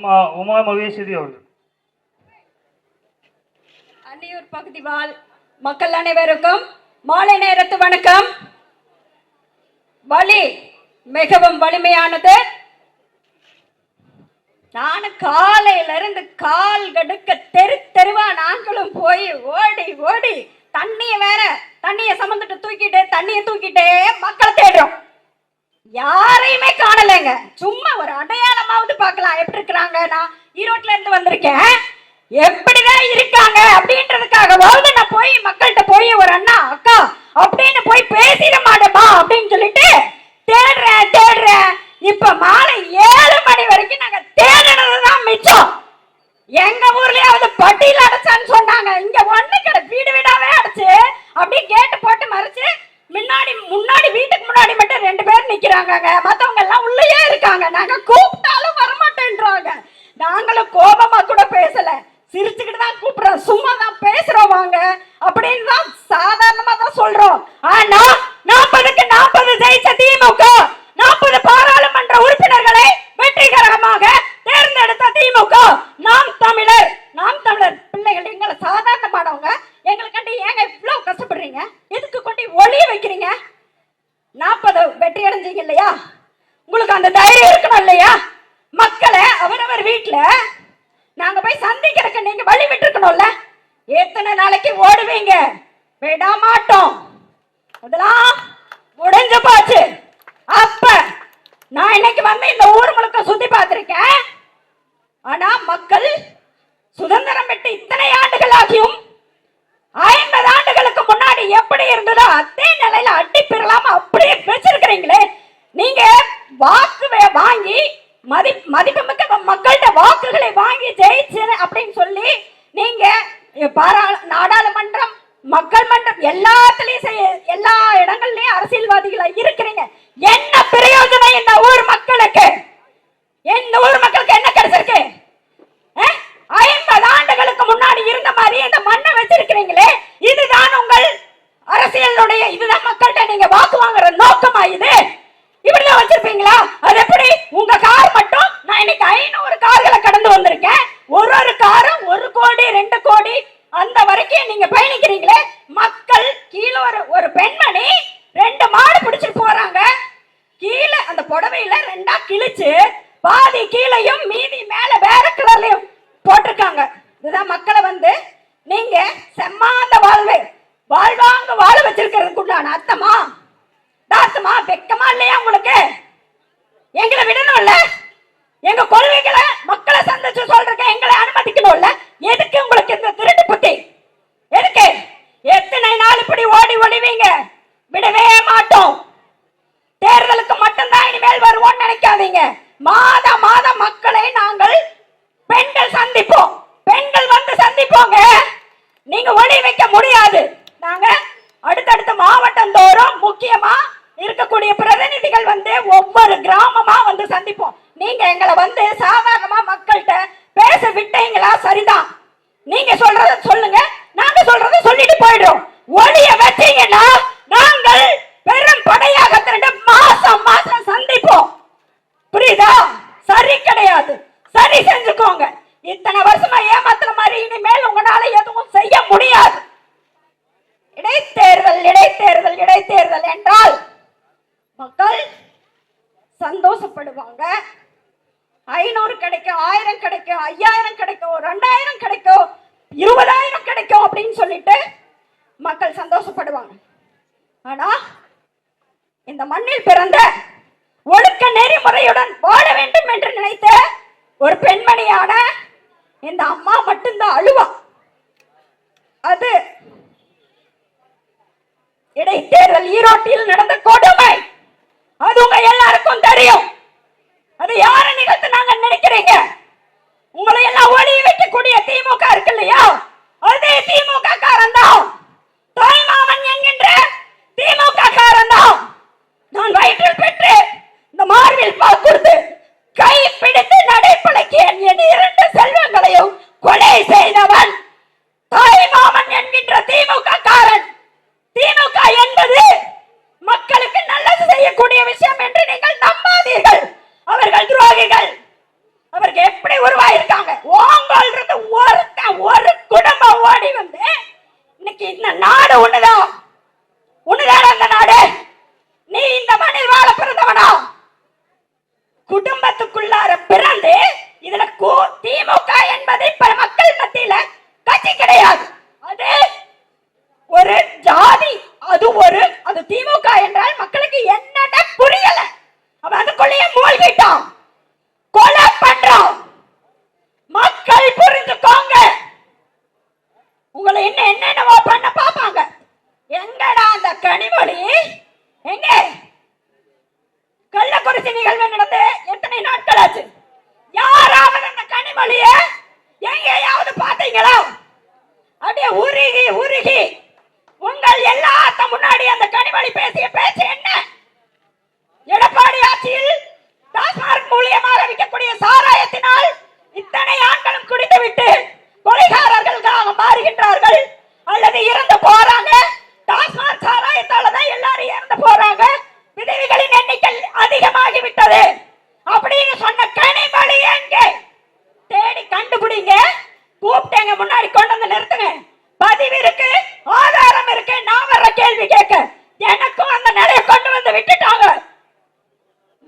அம்மா உமா மகேஸ்வரி அவர்கள். அன்னியூர் பகுதி வாழ் மக்கள் அனைவருக்கும் மாலை நேரத்து வணக்கம். வலி மிகவும் வலிமையானது. நானும் காலையில இருந்து கால் கடுக்க தெரு தெருவா நாங்களும் போய் ஓடி ஓடி தண்ணிய வேற தண்ணிய சமந்துட்டு தூக்கிட்டு தண்ணிய தூக்கிட்டே மக்களை தேடுறோம். யாரையுமே காணலைங்க. சும்மா ஒரு அடையாளமாவது பார்க்கலாம். எப்படி இருக்கிறாங்க? நான் ஈரோட்ல இருந்து வந்திருக்கேன். எப்படிதான் இருக்காங்க? அப்படின்றதுக்காகவாவது நான் போய் மக்கள்கிட்ட போய் ஒரு அண்ணா அக்கா அப்படின்னு போய் பேசிட மாட்டேமா அப்படின்னு சொல்லிட்டு தேடுறேன் தேடுறேன். இப்ப மாலை ஏழு மணி வரைக்கும் நாங்க தேடினதுதான் மிச்சம். எங்க ஊர்லயாவது பட்டியல் அடைச்சான்னு சொன்னாங்க. இங்க ஒண்ணு கடை வீடு வீடாவே அடைச்சு அப்படியே கேட்டு போட்டு மறைச்சு முன்னாடி முன்னாடி வீடு நிக்கிறாங்க மத்தவங்க எல்லாம் உள்ளேயே இருக்காங்க. நாங்க கூப்பிட்டாலும் வரமாட்டேன்றாங்க நாங்களும் கோபமா கூட பேசல சிரிச்சுக்கிட்டு தான் கூப்பிடுறோம் சும்மா தான் பேசுறோம் வாங்க அப்படின்னு தான் சாதாரணமா தான் சொல்றோம் ஆனா நாற்பதுக்கு நாற்பது ஜெயிச்ச திமுக நாற்பது பாராளுமன்ற உறுப்பினர்களை வெற்றிகரமாக தேர்ந்தெடுத்த திமுக நாம் தமிழர் நாம் தமிழர் பிள்ளைகள் எங்களை சாதாரணமானவங்க எங்களுக்காண்டி ஏங்க இவ்வளவு கஷ்டப்படுறீங்க எதுக்கு கொண்டு ஒளிய வைக்கிறீங்க நாற்பது வெற்றி அடைஞ்சீங்க இல்லையா உங்களுக்கு அந்த தைரியம் இருக்கணும் இல்லையா? மக்களை அவரவர் வீட்டுல நாங்க போய் சந்திக்கிறதுக்கு நீங்க வழி விட்டுருக்கணும்ல? எத்தனை நாளைக்கு ஓடுவீங்க? விட மாட்டோம். அதெல்லாம் முடிஞ்சு போச்சு. அப்ப நான் இன்னைக்கு வந்து இந்த ஊர் முழுக்க சுத்தி பார்த்திருக்கேன். ஆனா மக்கள் சுதந்திரம் பெற்று இத்தனை ஆண்டுகள் ஆகியும் ஐம்பது ஆண்டுகளுக்கு முன்னாடி எப்படி இருந்ததோ அதே நிலையில அட்டி பெறலாம அப்படியே வச்சிருக்கிறீங்களே வாங்கி மதி மதிப்புமிக்க மக்கள்கிட்ட வாக்குகளை வாங்கி ஜெயிச்சு அப்படின்னு சொல்லி நீங்க பாரா நாடாளுமன்றம் மக்கள் மன்றம் எல்லாத்துலயும் செய்ய எல்லா இடங்கள்லயும் அரசியல்வாதிகளா இருக்கிறீங்க. என்ன பிரயோஜனம் இந்த ஊர் மக்களுக்கு? இந்த ஊர் மக்களுக்கு என்ன கிடைச்சிருக்கு அஹ்? ஐம்பது ஆண்டுகளுக்கு முன்னாடி இருந்த மாதிரி இந்த மண்ணை வச்சிருக்கிறீங்களே இதுதான் உங்கள் அரசியலுடைய இதுதான் மக்கள்கிட்ட நீங்க வாக்கு வாங்குற நோக்கமா இது இப்படிதான் வச்சிருப்பீங்களா அது எப்படி உங்க கார் மட்டும் நான் இன்னைக்கு ஐநூறு கார்களை கடந்து வந்திருக்கேன் ஒரு ஒரு காரும் ஒரு கோடி ரெண்டு கோடி அந்த வரைக்கும் நீங்க பயணிக்கிறீங்களே? மக்கள் கீழே ஒரு ஒரு பெண்மணி ரெண்டு மாடு பிடிச்சிட்டு போறாங்க. கீழே அந்த புடவையில ரெண்டா கிழிச்சு பாதி கீழையும் மீதி மேல வேற கலர்லயும் போட்டிருக்காங்க. இதுதான் மக்களை வந்து நீங்க செம்மாந்த வாழ்வு வாழ்வாங்க வாழ வச்சிருக்கிறதுக்கு உண்டான அர்த்தமா? தாசமா வெக்கமா இல்லையா உங்களுக்கு? எங்களை விடணும்ல? எங்க கொள்கைகளை மக்களை சந்திச்சு சொல்றதுக்கு எங்களை அனுமதிக்கணும்ல? எதுக்கு உங்களுக்கு இந்த திருட்டு புத்தி? எனக்கு எத்தனை நாள் இப்படி ஓடி ஒழிவீங்க விடவே மாட்டோம். தேர்தலுக்கு மட்டும்தான் இனிமேல் வருவோம்னு நினைக்காதீங்க. மாத மாதம் மக்களை நாங்கள் பெண்கள் சந்திப்போம். பெண்கள் வந்து சந்திப்போங்க. நீங்க ஒளி வைக்க முடியாது. நாங்க அடுத்தடுத்த மாவட்டம் தோறும் முக்கியமா இருக்கக்கூடிய பிரதிநிதிகள் வந்து ஒவ்வொரு கிராமமா வந்து சந்திப்போம். நீங்க எங்களை வந்து சா சந்தோஷப்படுவாங்க. ஐநூறு கிடைக்கும் ஆயிரம் கிடைக்கும் ஐயாயிரம் கிடைக்கும் ரெண்டாயிரம் கிடைக்கும் இருபதாயிரம் கிடைக்கும் அப்படின்னு சொல்லிட்டு மக்கள் சந்தோஷப்படுவாங்க. ஆனா இந்த மண்ணில் பிறந்த ஒழுக்க நெறிமுறையுடன் வாழ வேண்டும் என்று நினைத்த ஒரு பெண்மணியான இந்த அம்மா மட்டும்தான் அழுவா. அது இடைத்தேர்தல் ஈரோட்டில் நடந்த கோட்டை தெரியும் அது யாரை நிகழ்த்து நாங்க நினைக்கிறீங்க உங்களை எல்லாம் ஒளிய வைக்கக்கூடிய திமுக இருக்கு இல்லையா அதே திமுக காரன் தான் தாய்மாமன் என்கின்ற திமுக காரன் தான் நான் வயிற்றில் பெற்று இந்த மார்பில் பால் கொடுத்து கை பிடித்து நடைப்படைக்கு என் இரண்டு செல்வங்களையும் கொலை செய்தவன் தாய்மாமன் என்கின்ற திமுக காரன் திமுக என்பது மக்களுக்கு நல்லது செய்யக்கூடிய விஷயம் என்று நீங்கள் நம்பாதீர்கள் அவர்கள் துரோகிகள் அவருக்கு எப்படி ஒரு இருக்காங்க உங்கள் இருந்து ஒருத்தன் ஒரு குடும்பம் ஓடி வந்து இன்னைக்கு இந்த நாடு ஒண்ணுதான் ஒண்ணுதான் அந்த நாடு நீ இந்த மண்ணில் வாழ பிறந்தவனா குடும்பத்துக்குள்ளார பிறந்து இதுல கு- திமுக என்பது பல மக்கள் மத்தியில கட்சி கிடையாது அது ஒரு ஜாதி அது ஒரு அது திமுக என்றால் மக்களுக்கு என்னன்னு புரியல அவன் அதுக்குள்ளேயே கொலை பண்றோம் மக்கள் புரிஞ்சுக்கோங்க உங்களை என்ன என்னென்னவோ பண்ண பார்ப்பாங்க. எங்கடா அந்த கனிமொழி? எங்க? கள்ளக்குறிச்சி நிகழ்வு நடந்து எத்தனை நாட்கள் ஆச்சு யாராவது அந்த கனிமொழிய எங்கேயாவது பார்த்தீங்களா அப்படியே உருகி உருகி உங்கள் எல்லாத்த முன்னாடி அந்த கனிமொழி பேசிய பேச்சு என்ன எடப்பாடி ஆட்சியில் டாஸ்மார்க் மூலியமாக விற்கக்கூடிய சாராயத்தினால் இத்தனை ஆண்களும் குடித்துவிட்டு கொலைகாரர்களாக மாறுகின்றார்கள் அல்லது இறந்து போறாங்க டாஸ்மார்க் சாராயத்தால தான் எல்லாரும் இறந்து போறாங்க விதவைகளின் எண்ணிக்கை அதிகமாகி விட்டது அப்படின்னு சொன்ன கனிமொழி எங்கே தேடி கண்டுபிடிங்க கூப்பிட்டு எங்க முன்னாடி கொண்டு வந்து நிறுத்துங்க பதிவு இருக்கு ஆதாரம் இருக்கு நான் வர்ற கேள்வி கேட்க எனக்கும் அந்த நிலையை கொண்டு வந்து விட்டுட்டாங்க.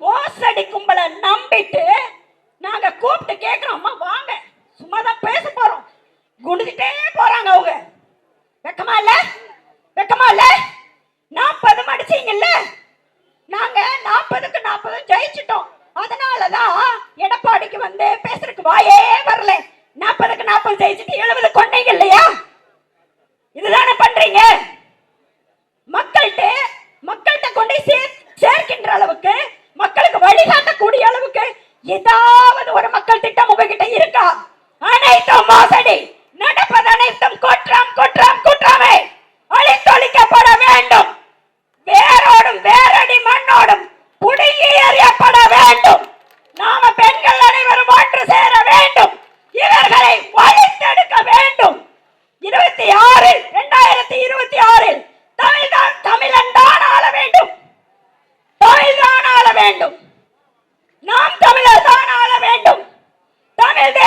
மோசடி கும்பலை நம்பிட்டு நாங்க கூப்பிட்டு கேக்குறோம் அம்மா வாங்க. சும்மா தான் பேச போறோம். குடிச்சிட்டே போறாங்க அவங்க. வெக்கமா இல்ல? வெக்கமா இல்ல? நாற்பது மடிச்சீங்கல்ல நாங்க நாற்பதுக்கு நாற்பது ஜெயிச்சிட்டோம். அதனாலதான் எடப்பாடிக்கு வந்து பேசுறதுக்கு வாயே வரல. நாற்பதுக்கு நாற்பது ஜெயிச்சுட்டு எழுபது கொண்டீங்க இல்லையா இதுதானே பண்றீங்க மக்கள்கிட்ட மக்கள்கிட்ட கொண்டு போய் சேர் சேர்க்கின்ற அளவுக்கு மக்களுக்கு வழிகாட்டக்கூடிய அளவுக்கு ஏதாவது ஒரு மக்கள் திட்டம் உங்ககிட்ட இருக்கா?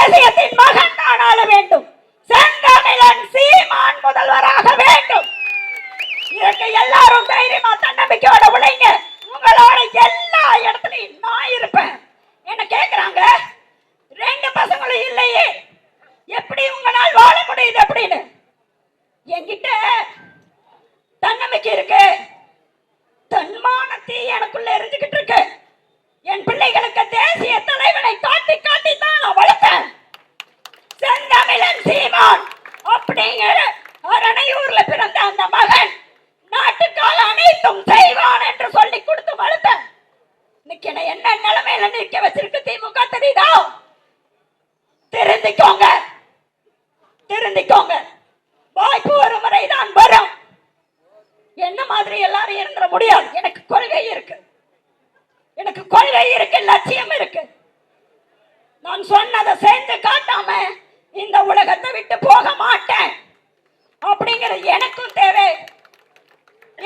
¡Cállate! சீமான். அப்படிங்கிற அரணையூர்ல பிறந்த அந்த மகன் நாட்டுக்கால அனைத்தும் செய்வான் என்று சொல்லி கொடுத்து வளர்த்தேன் இன்னைக்கு என்ன என்ன நிலைமையில நிற்க வச்சிருக்கு திமுக தெரியுதா? திருந்திக்கோங்க திருந்திக்கோங்க வாய்ப்பு ஒரு முறைதான் வரும். என்ன மாதிரி எல்லாரும் இருந்துட முடியாது. எனக்கு கொள்கை இருக்கு. எனக்கு கொள்கை இருக்கு லட்சியம் இருக்கு. நான் சொன்னதை சேர்ந்து காட்டாம இந்த உலகத்தை விட்டு போக மாட்டேன். அப்படிங்கிறது எனக்கும் தேவை.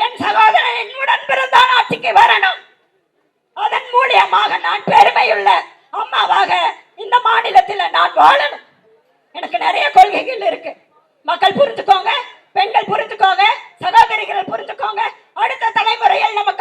என் சகோதரன் என்னுடன் பிறந்தான் ஆட்சிக்கு வரணும். அதன் மூலியமாக நான் பெருமையுள்ள அம்மாவாக இந்த மாநிலத்தில் நான் வாழணும். எனக்கு நிறைய கொள்கைகள் இருக்கு. மக்கள் புரிஞ்சுக்கோங்க பெண்கள் புரிஞ்சுக்கோங்க சகோதரிகள் புரிஞ்சுக்கோங்க. அடுத்த தலைமுறையில் நமக்கு